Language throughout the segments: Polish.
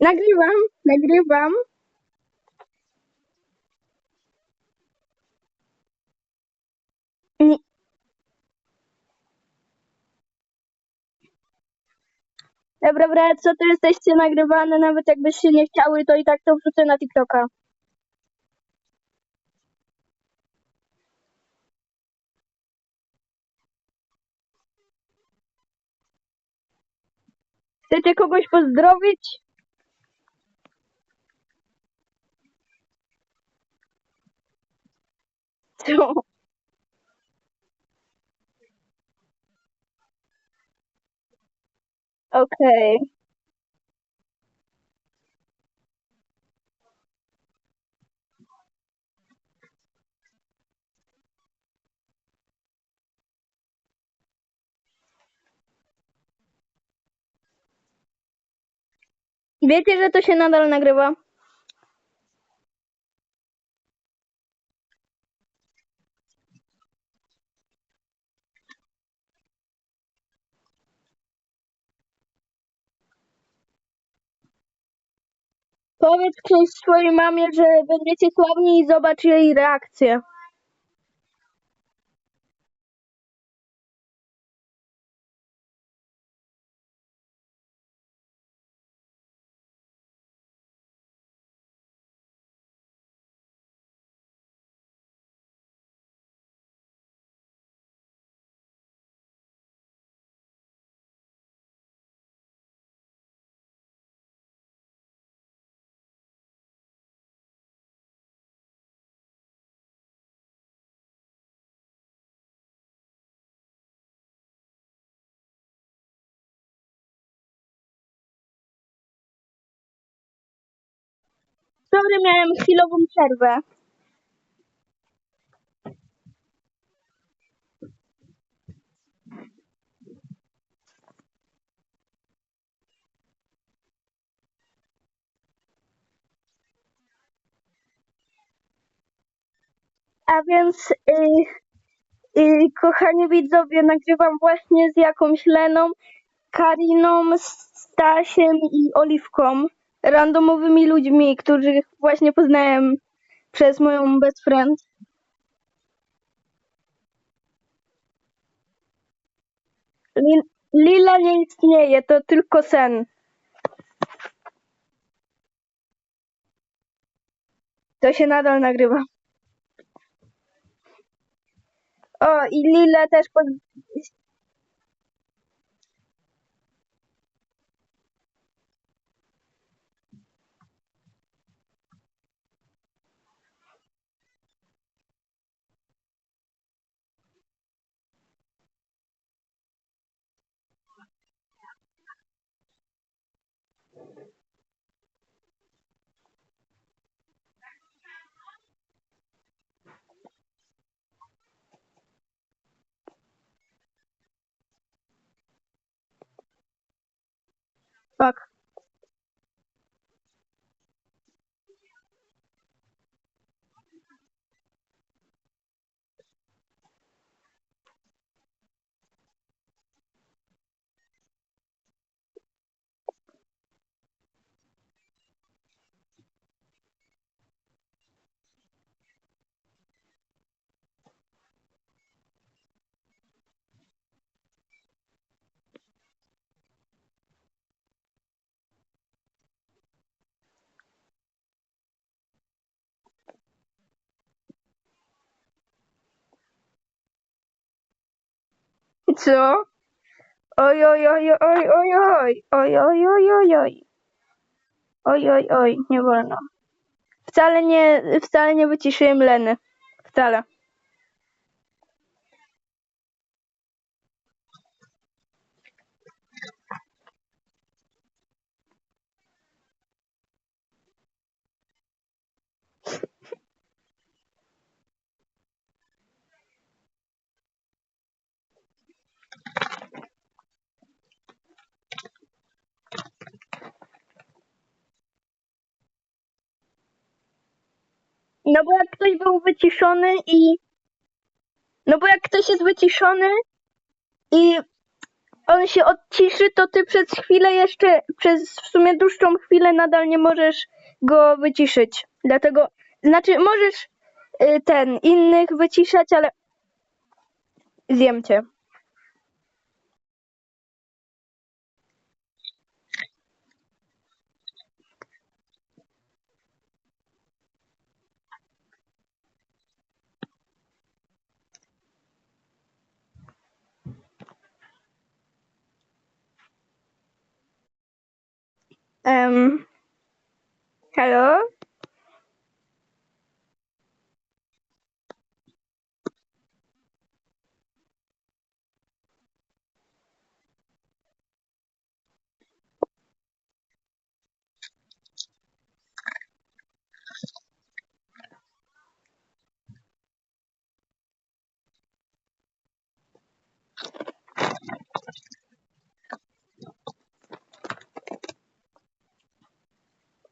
Nagrywam, nagrywam. Nie. Dobra, co to jesteście nagrywane, nawet jakbyście nie chciały, to i tak to wrzucę na TikToka. Chcecie kogoś pozdrowić? Co? Okej. Wiecie, że to się nadal nagrywa? Powiedz ktoś swojej mamie, że będziecie sławni i zobacz jej reakcję. Sorry, miałem chwilową przerwę. A więc, y, y, kochani widzowie, nagrywam właśnie z jakąś Leną, Kariną, Stasiem i Oliwką. Randomowymi ludźmi, których właśnie poznałem przez moją best friend. Lil- Lila nie istnieje, to tylko sen. To się nadal nagrywa. O, i Lila też. Fuck. Co? Oj, oj, oj, oj, oj, oj, oj, oj, oj, oj, oj. Oj, oj, oj, nie wolno. Wcale nie, wcale nie wyciszyłem Leny. Wcale. No bo jak ktoś był wyciszony i... No bo jak ktoś jest wyciszony i on się odciszy, to ty przez chwilę jeszcze, przez w sumie dłuższą chwilę nadal nie możesz go wyciszyć. Dlatego, znaczy możesz y, ten, innych wyciszać, ale zjem cię. Um, hello?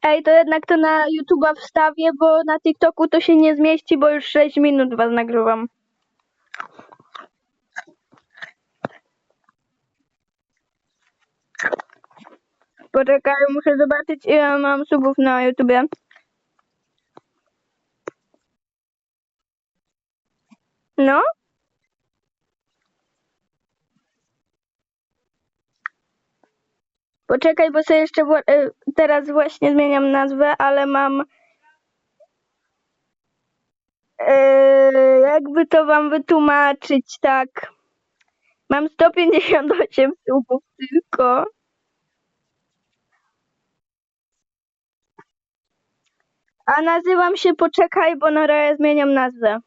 Ej, to jednak to na YouTube'a wstawię, bo na TikToku to się nie zmieści, bo już 6 minut was nagrywam. Poczekaj, muszę zobaczyć ile mam subów na YouTubie. No? Poczekaj, bo sobie jeszcze y, teraz właśnie zmieniam nazwę, ale mam. y, jakby to wam wytłumaczyć, tak. Mam 158 subów tylko. A nazywam się Poczekaj, bo na razie zmieniam nazwę.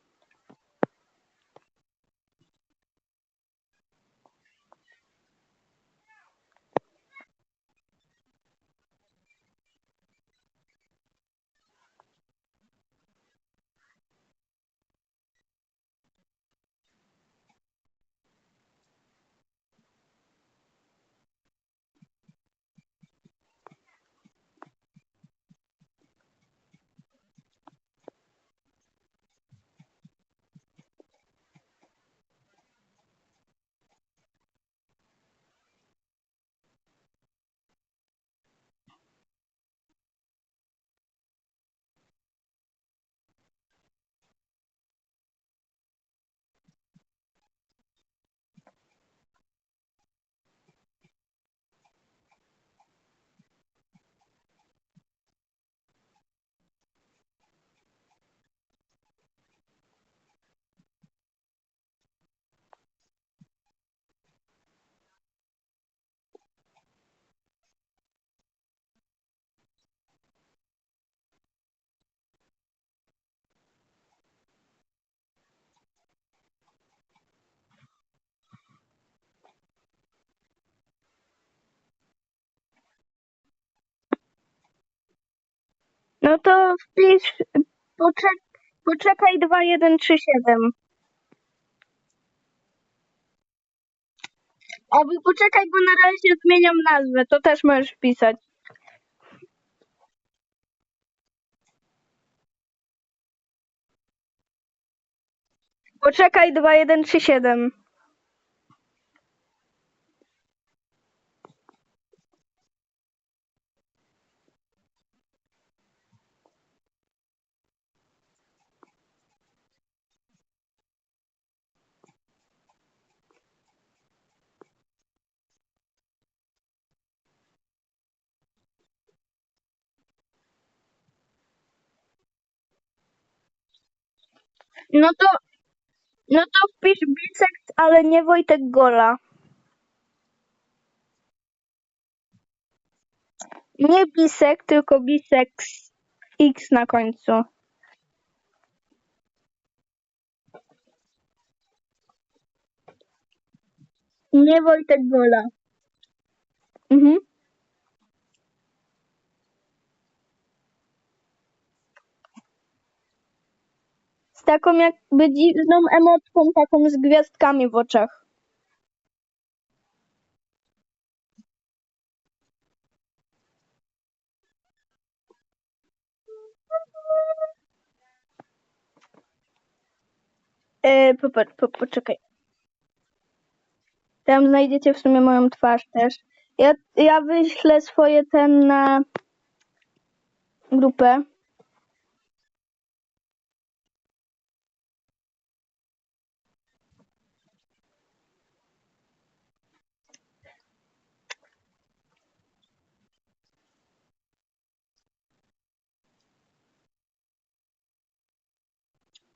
No to wpisz poczek poczekaj 2137. Albo poczekaj, bo na razie zmieniam nazwę, to też możesz wpisać. Poczekaj 2137. No to no to wpisz bisekt, ale nie Wojtek Gola. Nie bisek, tylko biseks X na końcu. Nie Wojtek Gola. Mhm. Z taką jakby dziwną emotką, taką z gwiazdkami w oczach. E, popatrz, po, poczekaj. Tam znajdziecie w sumie moją twarz też. Ja, ja wyślę swoje ten na grupę.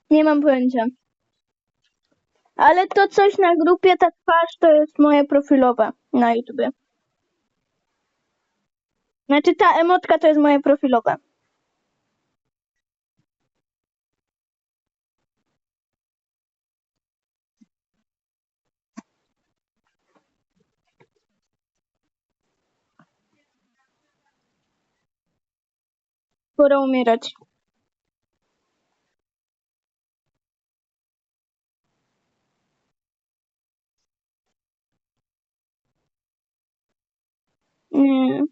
Nie mam pojęcia. Ale to coś na grupie, ta twarz to jest moje profilowe na YouTubie. Znaczy ta emotka to jest moje profilowe. Pora umierać. Nie.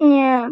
Nie.